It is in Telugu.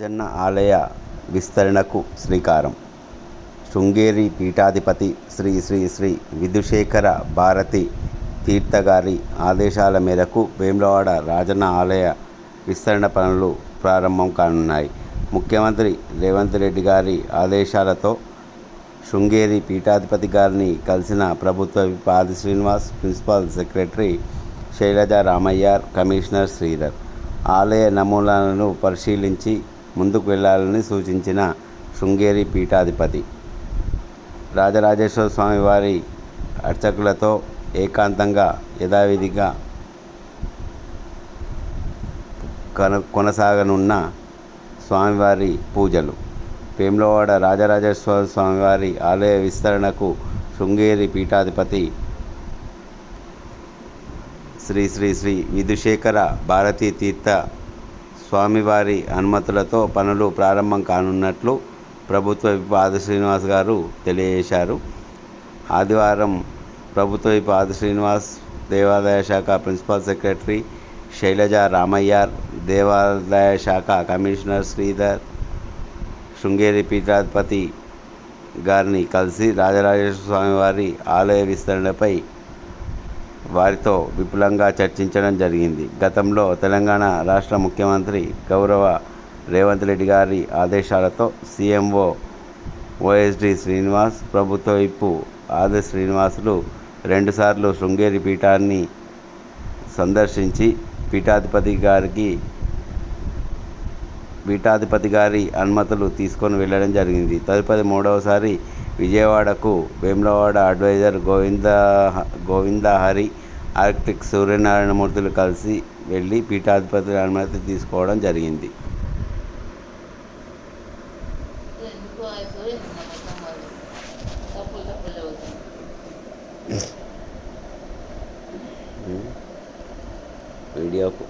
జన్న ఆలయ విస్తరణకు శ్రీకారం. శృంగేరి పీఠాధిపతి శ్రీ శ్రీ శ్రీ విధుశేఖర భారతి తీర్థగారి ఆదేశాల మేరకు వేములవాడ రాజన్న ఆలయ విస్తరణ పనులు ప్రారంభం కానున్నాయి. ముఖ్యమంత్రి రేవంత్ రెడ్డి గారి ఆదేశాలతో శృంగేరి పీఠాధిపతి గారిని కలిసిన ప్రభుత్వ పాది Srinivas principal secretary Shailaja Ramaiyar commissioner Sridhar. ఆలయ నమూనాలను పరిశీలించి ముందుకు వెళ్ళాలని సూచించిన శృంగేరి పీఠాధిపతి. రాజరాజేశ్వర స్వామి వారి అర్చకులతో ఏకాంతంగా యథావిధిగా కన కొనసాగనున్న స్వామివారి పూజలు. వేములవాడ రాజరాజేశ్వర స్వామివారి ఆలయ విస్తరణకు శృంగేరి పీఠాధిపతి శ్రీ శ్రీ శ్రీ విధుశేఖర భారతీ తీర్థ స్వామివారి అనుమతులతో పనులు ప్రారంభం కానున్నట్లు ప్రభుత్వ విప్ ఆది శ్రీనివాస్ గారు తెలియజేశారు. ఆదివారం ప్రభుత్వ విప్ ఆది శ్రీనివాస్ దేవాదాయ శాఖ ప్రిన్సిపల్ సెక్రటరీ శైలజ రామయ్యార్ దేవాదాయ శాఖ కమిషనర్ శ్రీధర్ శృంగేరి పీఠాధిపతి గారిని కలిసి రాజరాజేశ్వర స్వామివారి ఆలయ విస్తరణపై వారితో విపులంగా చర్చించడం జరిగింది. గతంలో తెలంగాణ రాష్ట్ర ముఖ్యమంత్రి గౌరవ రేవంత్ రెడ్డి గారి ఆదేశాలతో సీఎంఓ ఓఎస్డి శ్రీనివాస్ ప్రభుత్వ వైపు ఆది శ్రీనివాసులు రెండుసార్లు శృంగేరి పీఠాన్ని సందర్శించి పీఠాధిపతి గారికి పీఠాధిపతి గారి అనుమతులు తీసుకొని వెళ్ళడం జరిగింది. తదుపరి మూడవసారి విజయవాడకు వేములవాడ అడ్వైజర్ గోవింద గోవిందహరి ఆర్కిటెక్ట్ సూర్యనారాయణమూర్తులు కలిసి వెళ్ళి పీఠాధిపతి అనుమతి తీసుకోవడం జరిగింది. చదువుతాం వీడియోకు